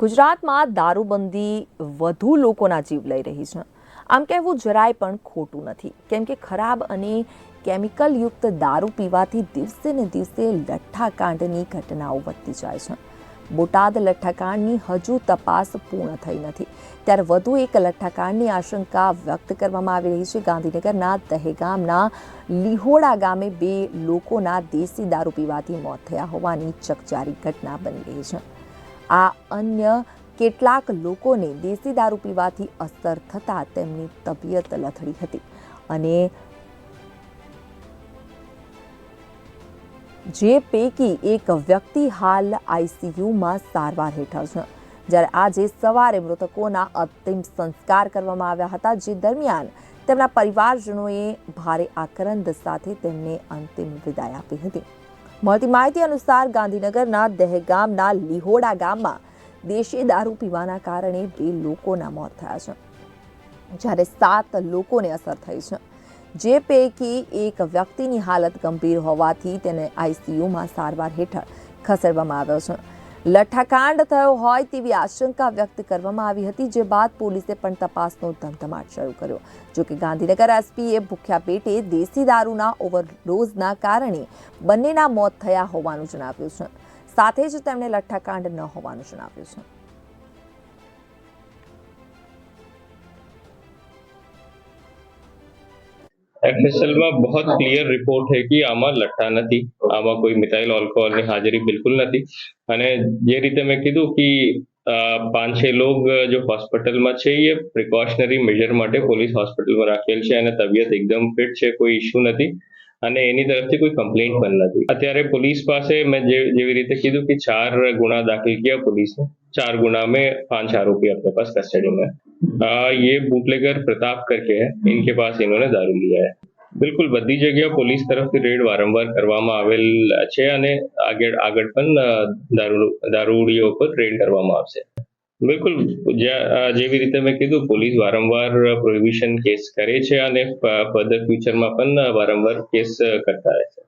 ગુજરાતમાં દારૂબંધી વધુ લોકોના જીવ લઈ રહી છે. આમ કહેવું જરાય પણ ખોટું નથી. કેમ કે ખરાબ અને કેમિકલયુક્ત દારૂ પીવાથી દિવસે ને દિવસે લઠ્ઠાકાંડની ઘટનાઓ વધતી જાય છે. બોટાદ લઠ્ઠાકાંડની હજુ તપાસ પૂર્ણ થઈ નથી. ત્યારે વધુ એક લઠ્ઠાકાંડની આશંકા વ્યક્ત કરવામાં આવી રહી છે. ગાંધીનગરના દહેગામના લીહોડા ગામે બે લોકોના દેશી દારૂ પીવાથી મોત થયા હોવાની ચકચારી ઘટના બની રહી છે. આ અન્ય કેટલાક લોકોને દેશી દારૂ પીવાથી અસર થતાં તેમની તબિયત લથડી હતી. અને જે પૈકી એક વ્યક્તિ હાલ આઈસીયુમાં સારવાર હેઠળ છે. જ્યારે આજે સવારે મૃતકોના અંતિમ સંસ્કાર કરવામાં આવ્યા હતા, જે દરમિયાન તેમના પરિવારજનોએ ભારે આક્રંદ સાથે તેમને અંતિમ વિદાય આપી હતી. મળતી માહિતી અનુસાર ગાંધીનગરના દહેગામના લીહોડા ગામમાં દેશી દારૂ પીવાના કારણે બે લોકોના મોત થયા છે. જ્યારે સાત લોકોને અસર થઈ છે. જે પૈકી એક વ્યક્તિની હાલત ગંભીર હોવાથી તેને આઈસીયુમાં સારવાર હેઠળ ખસેડવામાં આવ્યો છે. લઠ્ઠાકાંડ થયો હોય તેવી આશંકા વ્યક્ત કરવામાં આવી હતી, જે બાદ પોલીસે પણ તપાસનો ધમધમાટ શરૂ કર્યો. જોકે ગાંધીનગર એસપીએ ભૂખ્યા પેટે દેશી દારૂના ઓવરડોઝના કારણે બંનેના મોત થયા હોવાનું જણાવ્યું છે. સાથે જ તેમણે લઠ્ઠાકાંડ ન હોવાનું જણાવ્યું છે. એફએસએલમાં બહુ ક્લિયર રિપોર્ટ છે કે આમાં લઠ્ઠા નથી. આમાં કોઈ મિથાઇલ આલ્કોહોલની હાજરી બિલકુલ નથી. અને જે રીતે મેં કીધું કે પાંચ છ લોગ જો હોસ્પિટલમાં છે, એ પ્રિકોશનરી મેજર માટે પોલીસ હોસ્પિટલમાં રાખેલ છે અને તબિયત એકદમ ફિટ છે, કોઈ ઇશ્યુ નથી. અને એની તરફથી કોઈ કમ્પ્લેન પણ નથી. અત્યારે પોલીસ પાસે મેં જેવી રીતે કીધું કે ચાર ગુના દાખલ કર્યા પોલીસને. ચાર ગુના મેં પાંચ આરોપી આપણે પાસ કસ્ટડીમાં आ, ये बूटलेगर प्रताप करके है इनके पास इन्होंने दारू लिया है બિલકુલ બધી જગ્યા પોલીસ તરફથી રેડ વારંવાર કરવામાં આવેલ છે અને આગળ આગળ પણ અ, દારૂ દારૂડીઓ પર રેડ કરવામાં આવશે બિલકુલ જ્યાં- અ, જેવી રીતે મેં કીધું પોલીસ વારંવાર પ્રોહિબિશન કેસ કરે છે અને ફર્ધર ફ્યુચરમાં પણ વારંવાર કેસ કરતા રહેશે